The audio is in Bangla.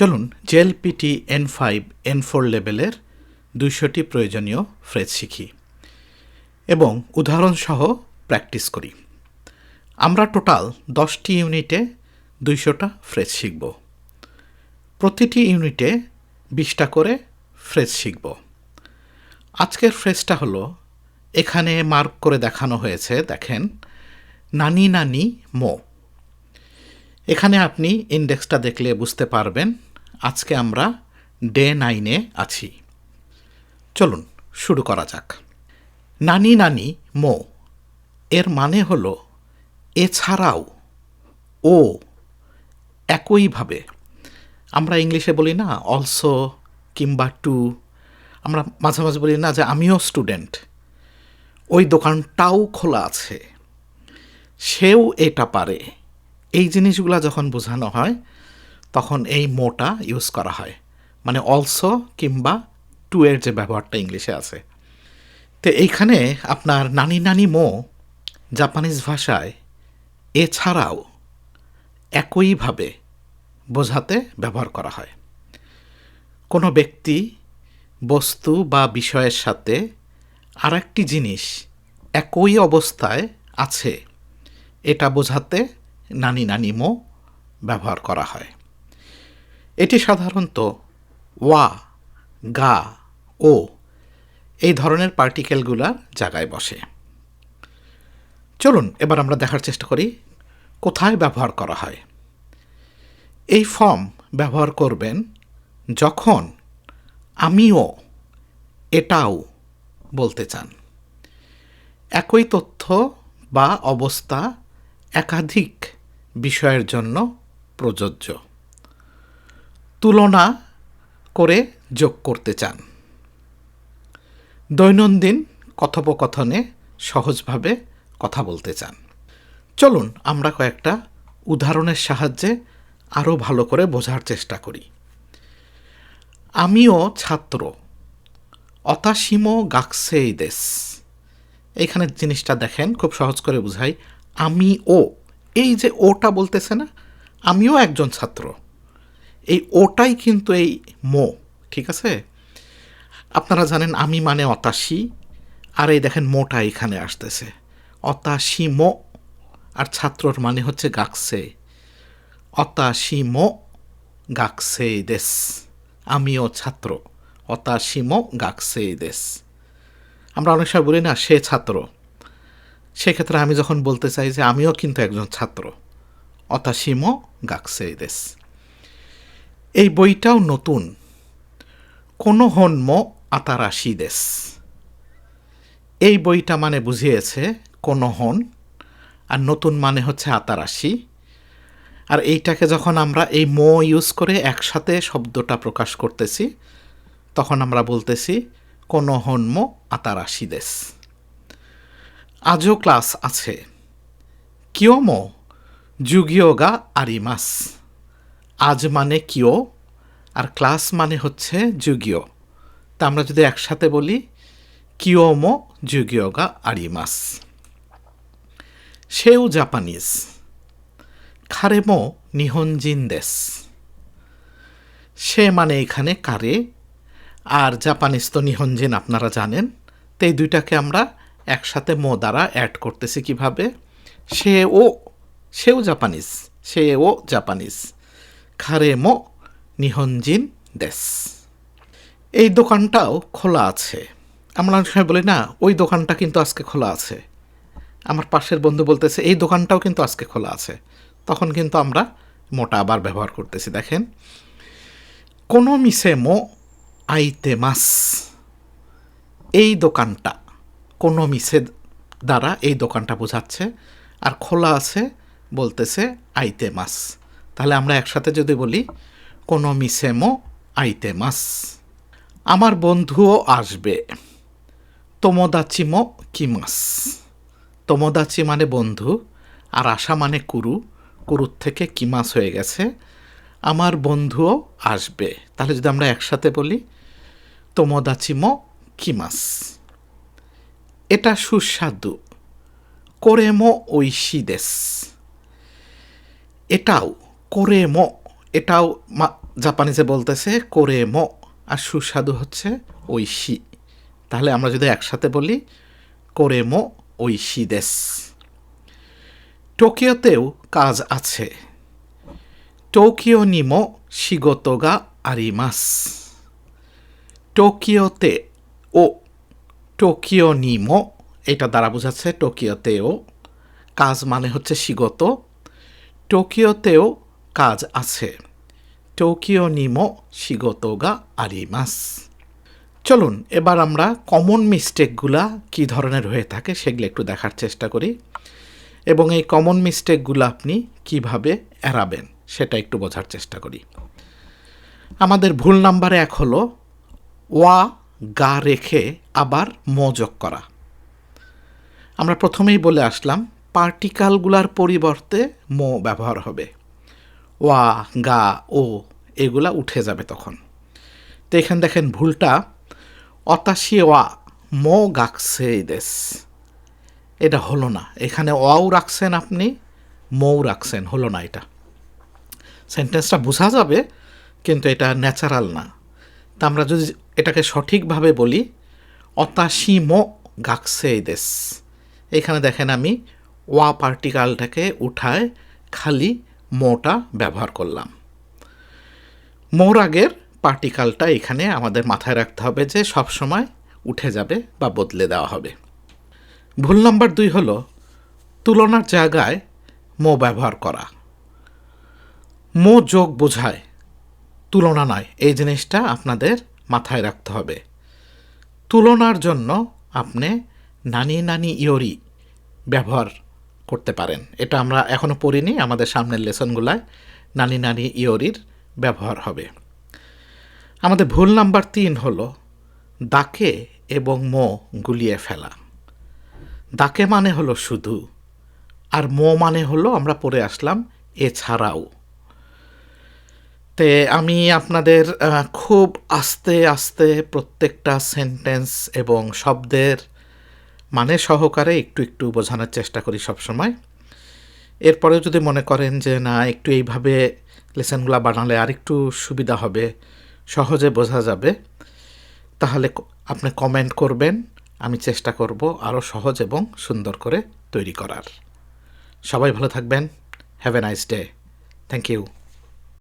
চলুন JLPT N five N four লেভেলের দুইশোটি প্রয়োজনীয় ফ্রেজ শিখি এবং উদাহরণসহ প্র্যাকটিস করি। আমরা টোটাল দশটি ইউনিটে দুইশোটা ফ্রেজ শিখব। প্রতিটি ইউনিটে বিশটা করে ফ্রেজ শিখব। আজকের ফ্রেজটা হলো, এখানে মার্ক করে দেখানো হয়েছে, দেখেন, নানি নানি মো। এখানে আপনি ইন্ডেক্সটা দেখলে বুঝতে পারবেন আজকে আমরা ডে নাইনে আছি। চলুন, শুরু করা যাক। নানি নানি মো, এর মানে হল এছাড়াও ও একইভাবে। আমরা ইংলিশে বলি না অলসো কিংবা টু আমরা মাঝে মাঝে বলি না যে আমিও স্টুডেন্ট ওই দোকানটাও খোলা আছে। সেও এটা পারে। এই জিনিসগুলো যখন বোঝানো হয় তখন এই মোটা ইউজ করা হয়। মানে অলসো কিংবা টু এর যে ব্যবহারটা ইংলিশে আছে। তো এইখানে আপনার নানি নানি মো জাপানিজ ভাষায় এছাড়াও একইভাবে বোঝাতে ব্যবহার করা হয়। কোনো ব্যক্তি বস্তু বা বিষয়ের সাথে আর একটি জিনিস একই অবস্থায় আছে, এটা বোঝাতে নানি নানি মো ব্যবহার করা হয়। এটি সাধারণত ওয়া, গা, ও এই ধরনের পার্টিকেলগুলার জায়গায় বসে। চলুন, এবার আমরা দেখার চেষ্টা করি কোথায় ব্যবহার করা হয়। এই ফর্ম ব্যবহার করবেন যখন আমিও এটাও বলতে চান। একই তথ্য বা অবস্থা একাধিক বিষয়ের জন্য প্রযোজ্য। তুলনা করে যোগ করতে চান। দৈনন্দিন কথোপকথনে সহজভাবে কথা বলতে চান। চলুন আমরা কয়েকটা উদাহরণের সাহায্যে আরও ভালো করে বোঝার চেষ্টা করি। আমিও ছাত্র। অতাসীমো গাকসেই দেশ এইখানে জিনিসটা দেখেন, খুব সহজ করে বুঝাই। আমি ও এই যে ওটা বলতেছে না, আমিও একজন ছাত্র। এই ওটাই কিন্তু এই মো, ঠিক আছে? আপনারা জানেন আমি মানে অতাশি, আর এই দেখেন মোটা এখানে আসতেছে। অতাশি মো, আর ছাত্রর মানে হচ্ছে গাকসে অতাশি মো গাকসে দেশ। আমিও ছাত্র, অতাশি মো গাকসে দেশ। আমরা অনেক সময় বলি না, সে ছাত্র। সেক্ষেত্রে আমি যখন বলতে চাই যে আমিও কিন্তু একজন ছাত্র অতাসিমো গাকসে দেশ। এই বইটাও নতুন। কোনো হন্ম আতারাশি দেশ এই বইটা মানে বুঝিয়েছে কোনো হন, আর নতুন মানে হচ্ছে আতারাশি। আর এইটাকে যখন আমরা এই মো ইউজ করে একসাথে শব্দটা প্রকাশ করতেছি, তখন আমরা বলতেছি কোনো হন্ম আতারাশি দেশ আজও ক্লাস আছে। কিয়মো গা আরিমাস। আজ মানে কিও, আর ক্লাস মানে হচ্ছে যুগীয়। তা আমরা যদি একসাথে বলি কিওমো যুগিয়োগা আরিমাস। সেও জাপানিজ। খারেমো নিহঞ্জিন দেশ। সে মানে এখানে কারে, আর জাপানিজ তো নিহঞ্জিন আপনারা জানেন, তো এই দুইটাকে আমরা একসাথে মো দ্বারা অ্যাড করতেছি কীভাবে? সে ও সেও জাপানিজ সে ও জাপানিজ। খারেমো নিহনজিন দেশ এই দোকানটাও খোলা আছে। আমরা অনেক সময় বলি, না, ওই দোকানটা কিন্তু আজকে খোলা আছে। আমার পাশের বন্ধু বলতেছে, এই দোকানটাও কিন্তু আজকে খোলা আছে। তখন কিন্তু আমরা মোটা আবার ব্যবহার করতেছি, দেখেন। কোনো মিসে মো আইতে মাস। এই দোকানটা কোনো মিসে দ্বারা এই দোকানটা বোঝাচ্ছে। আর খোলা আছে বলতেছে, আইতে মাস। তাহলে আমরা একসাথে যদি বলি, কোনো মিসেমো আইতে মাস আমার বন্ধুও আসবে। তোমোদাচিমো কিমাস। তোমোদাচি মানে বন্ধু, আর আশা মানে কুরু। কুরুর থেকে কিমাস হয়ে গেছে। আমার বন্ধুও আসবে। তাহলে যদি আমরা একসাথে বলি, তোমোদাচিমো কিমাস। এটা সুস্বাদু। কোরেমো ঐশি দেশ এটাও এটাও মা- জাপানিজে বলতেছে করে মো আর সুস্বাদু হচ্ছে ঐশি। তাহলে আমরা যদি একসাথে বলি করে মো ঐশি দেশ। টোকিওতেও কাজ আছে। টোকিও নিমো শিগোতোগা আরিমাস। টোকিওতে ও টোকিও নিমো এটা দ্বারা বোঝাচ্ছে টোকিওতেও। কাজ মানে হচ্ছে শিগত। টোকিওতেও কাজ আছে। টোকিও নিমো শিগোতোগা আরিমাস। চলুন, এবার আমরা কমন মিস্টেকগুলা কী ধরনের হয়ে থাকে সেগুলো একটু দেখার চেষ্টা করি। এবং এই কমন মিস্টেকগুলো আপনি কীভাবে এড়াবেন সেটা একটু বোঝার চেষ্টা করি। আমাদের ভুল নাম্বার এক হলো, ওয়া গা রেখে আবার ম যোগ করা। আমরা প্রথমেই বলে আসলাম, পার্টিকালগুলার পরিবর্তে মো ব্যবহার হবে। ওয়া, গা, ও এগুলা উঠে যাবে তখন। তো এখানে দেখেন ভুলটা। অতাশি ওয়া, মো গাকসে দেশ এটা হলো না। এখানে ওয়াও রাখছেন আপনি, মৌ রাখছেন। হলো না এটা। সেন্টেন্সটা বোঝা যাবে, কিন্তু এটা ন্যাচারাল না। তা আমরা যদি এটাকে সঠিকভাবে বলি অতাশিমো গাকসে দেশ এখানে দেখেন আমি ওয়া পার্টিকালটাকে উঠায় খালি মোটা ব্যবহার করলাম। মোর আগের পার্টিকালটা এখানে আমাদের মাথায় রাখতে হবে যে সব সময় উঠে যাবে বা বদলে দেওয়া হবে। ভুল নাম্বার দুই হলো, তুলনার জায়গায় মো ব্যবহার করা। মো যোগ বোঝায়, তুলনা নয়, এই জিনিসটা আপনাদের মাথায় রাখতে হবে। তুলনার জন্য আপনি নানি নানি ইয়োরি ব্যবহার করতে পারেন। এটা আমরা এখনও পড়িনি, আমাদের সামনের লেসনগুলায় নানি নানি ইয়োরির ব্যবহার হবে। আমাদের ভুল নাম্বার তিন হলো দাকে এবং মো গুলিয়ে ফেলা। দাকে মানে হলো শুধু, আর মো মানে হলো আমরা পড়ে আসলাম এছাড়াও। তে আমি আপনাদের খুব আস্তে আস্তে প্রত্যেকটা সেন্টেন্স এবং শব্দের মানে সহকারে একটু একটু বোঝানোর চেষ্টা করি সবসময়। এরপরেও যদি মনে করেন যে, না, একটু এইভাবে লেসনগুলো বানালে আর একটু সুবিধা হবে, সহজে বোঝা যাবে, তাহলে আপনি কমেন্ট করবেন, আমি চেষ্টা করব আরও সহজ এবং সুন্দর করে তৈরি করার। সবাই ভালো থাকবেন। Have a nice day thank you